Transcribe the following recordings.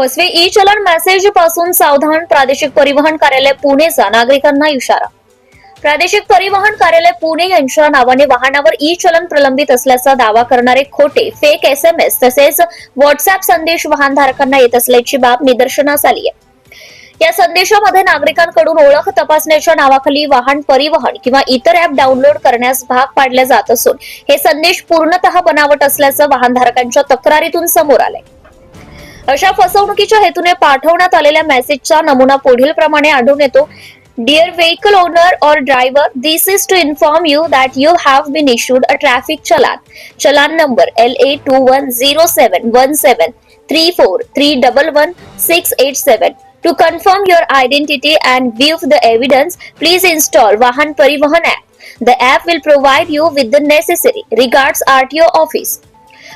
फसवे ई चलन मेसेजपासून सावधान प्रादेशिक परिवहन कार्यालय पुणेचा नागरिकांना इशारा. प्रादेशिक परिवहन कार्यालय पुणे यांच्या नावाने वाहनावर ई चलन प्रलंबित असल्याचा दावा करणारे खोटे फेक एस एम एस तसेच व्हॉट्सअप संदेश वाहनधारकांना येत असल्याची बाब निदर्शनास आली आहे. या संदेशामध्ये नागरिकांकडून ओळख तपासण्याच्या नावाखाली वाहन परिवहन किंवा इतर ऍप डाउनलोड करण्यास भाग पाडले जात असून हे संदेश पूर्णतः बनावट असल्याचं वाहनधारकांच्या तक्रारीतून समोर आलंय. अशा फसवणुकीच्या हेतूने पाठवण्यात आलेल्या मेसेजचा नमुना पुढील प्रमाणे आढळून येतो. Dear vehicle owner or driver this is to inform you that you have been issued a traffic challan challan number L A two one zero seven one seven three four three double one six eight seven To identity and identity the view please install Vahan Parivahan app the app. Will provide you with the necessary regards R T O office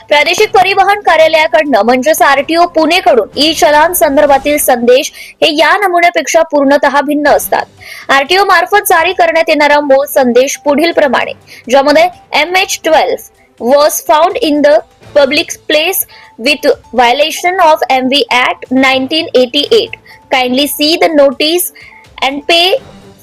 प्रादेशिक परिवहन कार्यालयाकडनं म्हणजेच RTO पुणेकडून E चलान संदर्भातील संदेश हे या नमुन्यापेक्षा पूर्णतः भिन्न असतात. आरटीओ मार्फत जारी करण्यात येणारा मूळ संदेश पुढील प्रमाणे ज्यामध्ये M H twelve was found in the public place with violation of M V act nineteen eighty eight kindly see the notice and pay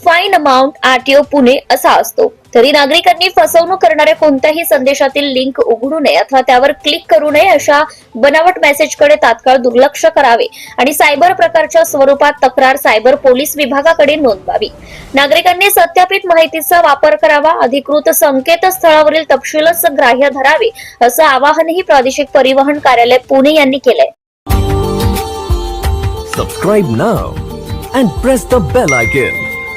fine amount RTO Pune असा असतो. तरी नागरिकांनी फसवणूक करणाऱ्या कोणत्याही संदेशातील लिंक उघडू नये अथवा त्यावर क्लिक करू नये अशा बनावट मेसेजकडे तात्काळ दुर्लक्ष करावे आणि सायबर प्रकारच्या स्वरूपात तक्रार सायबर पोलीस विभागाकडे नोंदवावी. नागरिकांनी सत्यापित माहितीचा वापर करावा अधिकृत संकेतस्थळावरील तपशीलच ग्राह्य धरावे असं आवाहनही प्रादेशिक परिवहन कार्यालय पुणे यांनी केलंय. Subscribe now and press the bell icon.